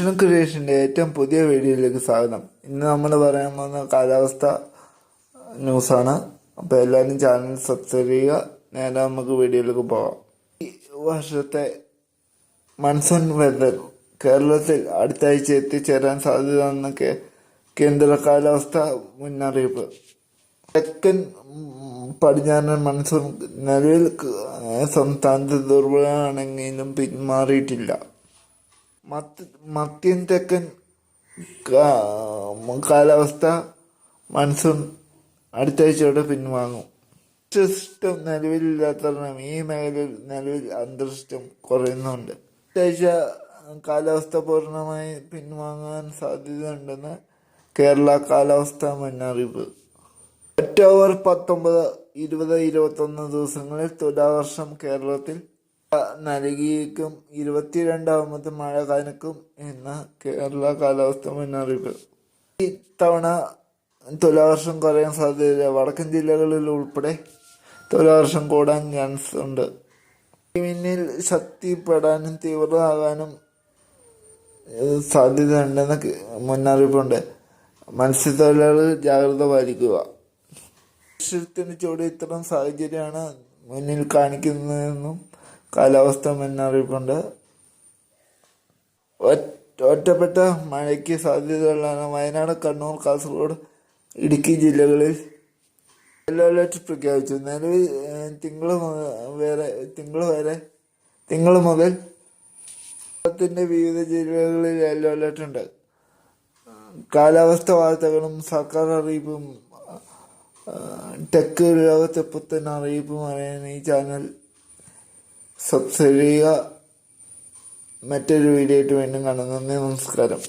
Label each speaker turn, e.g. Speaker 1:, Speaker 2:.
Speaker 1: വിഷ്ണു ക്രിയേഷന്റെ ഏറ്റവും പുതിയ വീഡിയോയിലേക്ക് സ്വാഗതം. ഇന്ന് നമ്മൾ പറയാൻ പോകുന്ന കാലാവസ്ഥ ന്യൂസാണ്. അപ്പോൾ എല്ലാവരും ചാനൽ സബ്സ്ക്രൈബ് ചെയ്യുക. നേരെ നമുക്ക് വീഡിയോയിലേക്ക് പോകാം ഈ വർഷത്തെ മൺസൂൺ വെതർ കേരളത്തിൽ അടുത്ത ആഴ്ച എത്തിച്ചേരാൻ സാധ്യതയെന്നൊക്കെ കേന്ദ്ര കാലാവസ്ഥ മുന്നറിയിപ്പ്. തെക്കൻ പടിഞ്ഞാറൻ മൺസൂൺ നിലവിൽ സംസ്ഥാനത്ത് ദുർബലമാണെങ്കിലും പിന്മാറിയിട്ടില്ല. മധ്യൻ തെക്കൻ കാലാവസ്ഥ മൺസൂൺ അടുത്താഴ്ചയോടെ പിൻവാങ്ങും. അന്തരിഷ്ടം നിലവിലില്ലാത്ത കാരണം ഈ മേഖലയിൽ നിലവിൽ അന്തരിഷ്ടം കുറയുന്നുണ്ട്. അടുത്ത ആഴ്ച കാലാവസ്ഥ പൂർണമായി പിൻവാങ്ങാൻ സാധ്യതയുണ്ടെന്ന് കേരള കാലാവസ്ഥാ മുന്നറിയിപ്പ്. ഒക്ടോബർ പത്തൊമ്പത് ഇരുപത് ഇരുപത്തൊന്ന് ദിവസങ്ങളിൽ തുലാവർഷം കേരളത്തിൽ നൽകിയേക്കും. ഇരുപത്തിരണ്ടാമത് മഴ കനക്കും എന്ന കേരള കാലാവസ്ഥ മുന്നറിയിപ്പ്. ഇത്തവണ തുലാവർഷം കുറയാൻ സാധ്യതയില്ല. വടക്കൻ ജില്ലകളിൽ ഉൾപ്പെടെ തുലാവർഷം കൂടാൻ ചാൻസ് ഉണ്ട്. മിന്നിൽ ശക്തിപ്പെടാനും തീവ്രമാകാനും സാധ്യത സാധ്യതയുണ്ടെന്ന് മുന്നറിയിപ്പുണ്ട്. മത്സ്യത്തൊഴിലാളികൾ ജാഗ്രത പാലിക്കുക. മനുഷ്യത്തിന് ചൂട് ഇത്തരം സാഹചര്യമാണ് മുന്നിൽ കാണിക്കുന്നതെന്നും കാലാവസ്ഥ മുന്നറിയിപ്പുണ്ട്. ഒറ്റ- ഒറ്റപ്പെട്ട മഴയ്ക്ക് സാധ്യതയുള്ളതാണ് വയനാട് കണ്ണൂർ കാസർഗോഡ് ഇടുക്കി ജില്ലകളിൽ. യെല്ലോ അലർട്ട് പ്രഖ്യാപിച്ചു. നിലവിൽ തിങ്കൾ വേറെ തിങ്കൾ വരെ തിങ്കൾ മുതൽ കേരളത്തിന്റെ വിവിധ ജില്ലകളിൽ യെല്ലോ അലർട്ട് ഉണ്ട്. കാലാവസ്ഥ വാർത്തകളും സർക്കാർ അറിയിപ്പും ടെക് ലോകത്തെ പുത്തൻ അറിയിപ്പും അറിയാൻ ഈ ചാനൽ ചെയ്യുക. മറ്റൊരു വീഡിയോ ആയിട്ട് വീണ്ടും കാണാം. നന്ദി നമസ്കാരം.